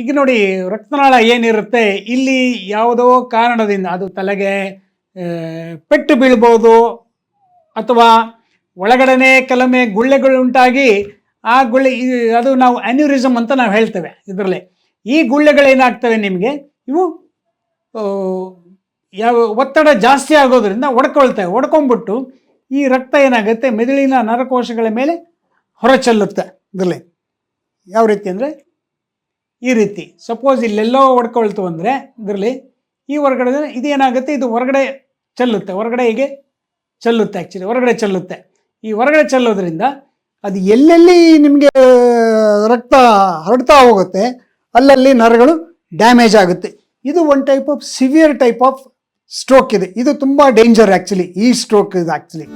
ಈಗ ನೋಡಿ ರಕ್ತನಾಳ ಏನಿರುತ್ತೆ? ಇಲ್ಲಿ ಯಾವುದೋ ಕಾರಣದಿಂದ ಅದು ತಲೆಗೆ ಪೆಟ್ಟು ಬೀಳ್ಬೋದು ಅಥವಾ ಒಳಗಡೆನೆ ಕೆಲವೊಮ್ಮೆ ಗುಳ್ಳೆಗಳು ಉಂಟಾಗಿ ಆ ಗುಳ್ಳೆ ಅದು ನಾವು ಅನ್ಯೂರಿಸಮ್ ಅಂತ ನಾವು ಹೇಳ್ತೇವೆ ಇದರಲ್ಲಿ. ಈ ಗುಳ್ಳೆಗಳೇನಾಗ್ತವೆ ನಿಮಗೆ? ಇವು ಯಾವ, ಒತ್ತಡ ಜಾಸ್ತಿ ಆಗೋದ್ರಿಂದ ಒಡ್ಕೊಳ್ತವೆ ಒಡ್ಕೊಂಬಿಟ್ಟು ಈ ರಕ್ತ ಏನಾಗುತ್ತೆ? ಮೆದುಳಿನ ನರಕೋಶಗಳ ಮೇಲೆ ಹೊರಚೆಲ್ಲುತ್ತೆ. ಇದರಲ್ಲಿ. ಯಾವ ರೀತಿ ಅಂದರೆ ಈ ರೀತಿ. ಸಪೋಸ್ ಇಲ್ಲೆಲ್ಲೋ ಹೊಡ್ಕೊಳ್ತು ಅಂದರೆ ಇದರಲ್ಲಿ ಈ ಹೊರಗಡೆ ಇದೇನಾಗುತ್ತೆ? ಇದು ಹೊರಗಡೆ ಚೆಲ್ಲುತ್ತೆ. ಹೊರಗಡೆ ಹೀಗೆ? ಚೆಲ್ಲುತ್ತೆ ಆ್ಯಕ್ಚುಲಿ ಹೊರಗಡೆ ಚೆಲ್ಲುತ್ತೆ. ಈ ಹೊರಗಡೆ ಚೆಲ್ಲೋದ್ರಿಂದ ಅದು ಎಲ್ಲೆಲ್ಲಿ ನಿಮಗೆ ರಕ್ತ ಹರಡ್ತಾ ಹೋಗುತ್ತೆ, ಅಲ್ಲಲ್ಲಿ ನರಗಳು ಡ್ಯಾಮೇಜ್ ಆಗುತ್ತೆ. ಇದು one type of severe type of stroke ಇದೆ. ಇದು ತುಂಬ ಡೇಂಜರ್ ಆ್ಯಕ್ಚುಲಿ ಈ ಸ್ಟ್ರೋಕ್ ಇದು ಆ್ಯಕ್ಚುಲಿ